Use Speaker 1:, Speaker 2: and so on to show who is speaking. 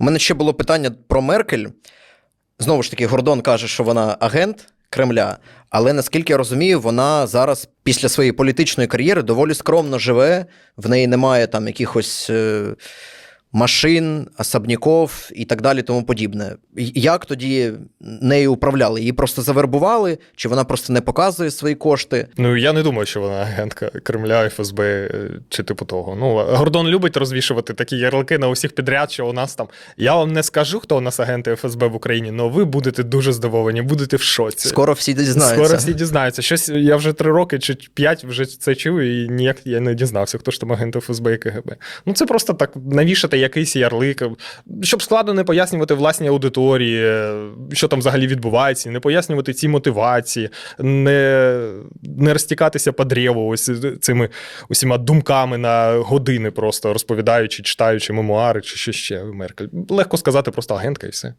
Speaker 1: У мене ще було питання про Меркель. Знову ж таки, Гордон каже, що вона агент Кремля, але наскільки я розумію, вона зараз після своєї політичної кар'єри доволі скромно живе. В неї немає там якихось е, машин, особняків і так далі, тому подібне. Як тоді нею управляли? Її просто завербували, чи вона просто не показує свої кошти?
Speaker 2: Ну я не думаю, що вона агентка Кремля, ФСБ е, чи типу того. Ну Гордон любить розвішувати такі ярлики на усіх підряд, що у нас там. Я вам не скажу, хто у нас агенти ФСБ в Україні, але ви будете дуже здивовані, будете в шоці.
Speaker 1: Скоро всі дізнаються.
Speaker 2: Скоро всі дізнаються. Щось я вже три роки чи п'ять вже це чую, і ніяк я не дізнався, хто ж там агент ФСБ і КГБ. Ну це просто так навішати якийсь ярлик, щоб складно не пояснювати власні аудиторії, що там взагалі відбувається, не пояснювати ці мотивації, не, не розтікатися по древу ось цими усіма думками на години, просто розповідаючи, читаючи мемуари чи що ще Меркель. Легко сказати, просто агентка і все.